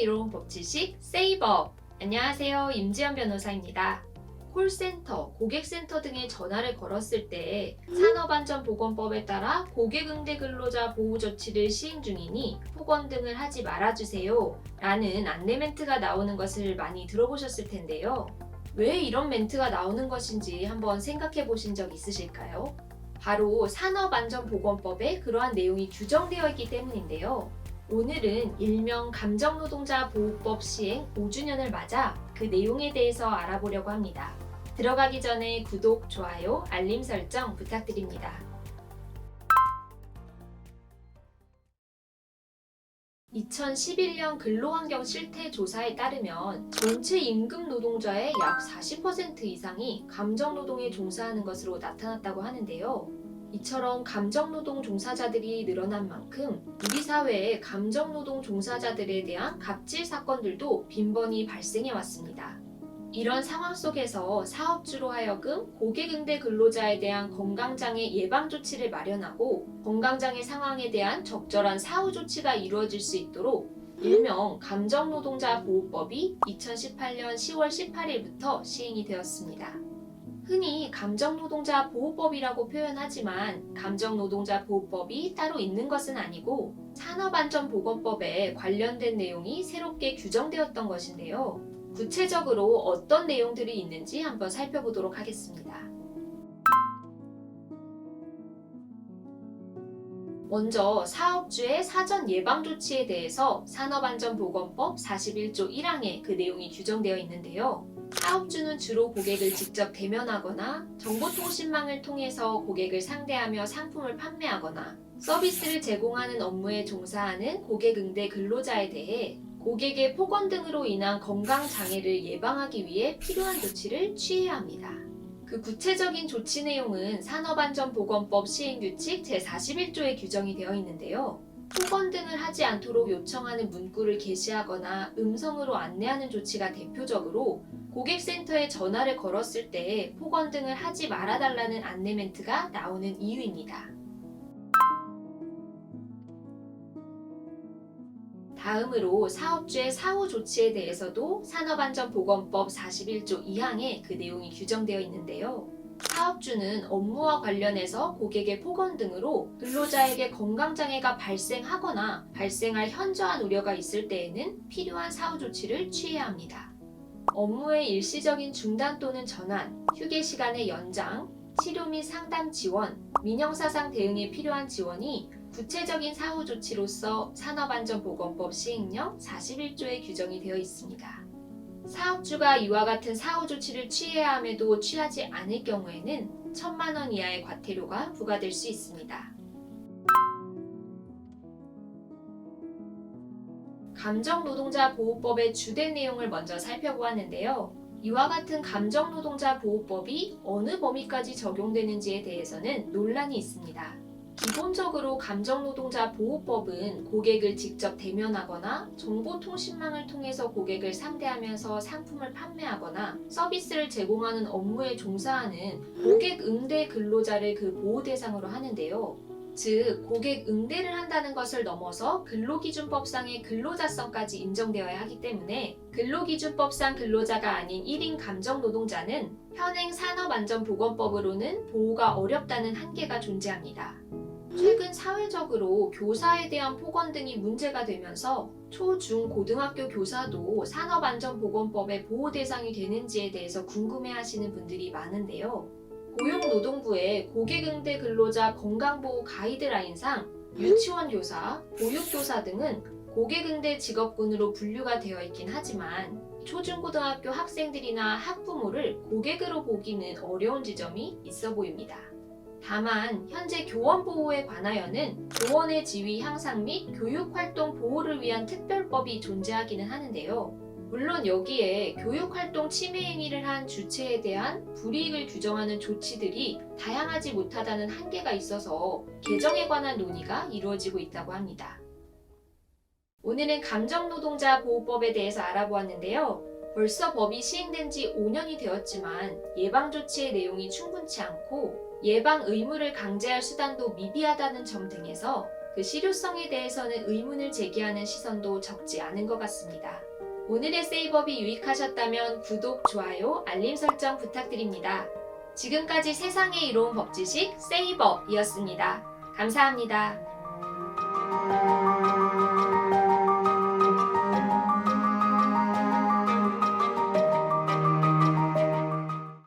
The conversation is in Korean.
이로운 법지식 세이버 안녕하세요 임지연 변호사입니다. 콜센터, 고객센터 등의 전화를 걸었을 때 산업안전보건법에 따라 고객응대 근로자 보호 조치를 시행 중이니 폭언 등을 하지 말아주세요 라는 안내 멘트가 나오는 것을 많이 들어보셨을 텐데요. 왜 이런 멘트가 나오는 것인지 한번 생각해 보신 적 있으실까요? 바로 산업안전보건법에 그러한 내용이 규정되어 있기 때문인데요. 오늘은 일명 감정노동자 보호법 시행 5주년을 맞아 그 내용에 대해서 알아보려고 합니다. 들어가기 전에 구독, 좋아요, 알림 설정 부탁드립니다. 2011년 근로환경 실태 조사에 따르면 전체 임금 노동자의 약 40% 이상이 감정노동에 종사하는 것으로 나타났다고 하는데요. 이처럼 감정노동 종사자들이 늘어난 만큼 우리 사회의 감정노동 종사자들에 대한 갑질 사건들도 빈번히 발생해 왔습니다. 이런 상황 속에서 사업주로 하여금 고객응대 근로자에 대한 건강장애 예방 조치를 마련하고 건강장애 상황에 대한 적절한 사후 조치가 이루어질 수 있도록 일명 감정노동자 보호법이 2018년 10월 18일부터 시행이 되었습니다. 흔히 감정노동자 보호법이라고 표현하지만 감정노동자 보호법이 따로 있는 것은 아니고 산업안전보건법에 관련된 내용이 새롭게 규정되었던 것인데요. 구체적으로 어떤 내용들이 있는지 한번 살펴보도록 하겠습니다. 먼저 사업주의 사전 예방 조치에 대해서 산업안전보건법 41조 1항에 그 내용이 규정되어 있는데요. 사업주는 주로 고객을 직접 대면하거나 정보통신망을 통해서 고객을 상대하며 상품을 판매하거나 서비스를 제공하는 업무에 종사하는 고객 응대 근로자에 대해 고객의 폭언 등으로 인한 건강 장애를 예방하기 위해 필요한 조치를 취해야 합니다. 그 구체적인 조치 내용은 산업안전보건법 시행규칙 제41조에 규정이 되어 있는데요. 폭언 등을 하지 않도록 요청하는 문구를 게시하거나 음성으로 안내하는 조치가 대표적으로 고객센터에 전화를 걸었을 때 폭언 등을 하지 말아달라는 안내 멘트가 나오는 이유입니다. 다음으로 사업주의 사후 조치에 대해서도 산업안전보건법 41조 2항에 그 내용이 규정되어 있는데요. 사업주는 업무와 관련해서 고객의 폭언 등으로 근로자에게 건강장애가 발생하거나 발생할 현저한 우려가 있을 때에는 필요한 사후 조치를 취해야 합니다. 업무의 일시적인 중단 또는 전환, 휴게 시간의 연장, 치료 및 상담 지원, 민형사상 대응에 필요한 지원이 구체적인 사후 조치로서 산업안전보건법 시행령 41조에 규정이 되어 있습니다. 사업주가 이와 같은 사후 조치를 취해야 함에도 취하지 않을 경우에는 천만 원 이하의 과태료가 부과될 수 있습니다. 감정노동자 보호법의 주된 내용을 먼저 살펴보았는데요. 이와 같은 감정노동자 보호법이 어느 범위까지 적용되는지에 대해서는 논란이 있습니다. 기본적으로 감정노동자 보호법은 고객을 직접 대면하거나 정보통신망을 통해서 고객을 상대하면서 상품을 판매하거나 서비스를 제공하는 업무에 종사하는 고객 응대 근로자를 그 보호 대상으로 하는데요. 즉, 고객 응대를 한다는 것을 넘어서 근로기준법상의 근로자성까지 인정되어야 하기 때문에 근로기준법상 근로자가 아닌 1인 감정노동자는 현행 산업안전보건법으로는 보호가 어렵다는 한계가 존재합니다. 최근 사회적으로 교사에 대한 폭언 등이 문제가 되면서 초, 중, 고등학교 교사도 산업안전보건법의 보호 대상이 되는지에 대해서 궁금해 하시는 분들이 많은데요. 고용노동부의 고객응대 근로자 건강보호 가이드라인상 유치원 교사, 보육교사 등은 고객응대 직업군으로 분류가 되어 있긴 하지만 초중고등학교 학생들이나 학부모를 고객으로 보기는 어려운 지점이 있어 보입니다. 다만 현재 교원 보호에 관하여는 교원의 지위 향상 및 교육 활동 보호를 위한 특별법이 존재하기는 하는데요. 물론 여기에 교육 활동 침해 행위를 한 주체에 대한 불이익을 규정하는 조치들이 다양하지 못하다는 한계가 있어서 개정에 관한 논의가 이루어지고 있다고 합니다. 오늘은 감정노동자 보호법에 대해서 알아보았는데요. 벌써 법이 시행된 지 5년이 되었지만 예방조치의 내용이 충분치 않고 예방 의무를 강제할 수단도 미비하다는 점 등에서 그 실효성에 대해서는 의문을 제기하는 시선도 적지 않은 것 같습니다. 오늘의 세이법이 유익하셨다면 구독, 좋아요, 알림 설정 부탁드립니다. 지금까지 세상에 이로운 법지식 세이법이었습니다. 감사합니다.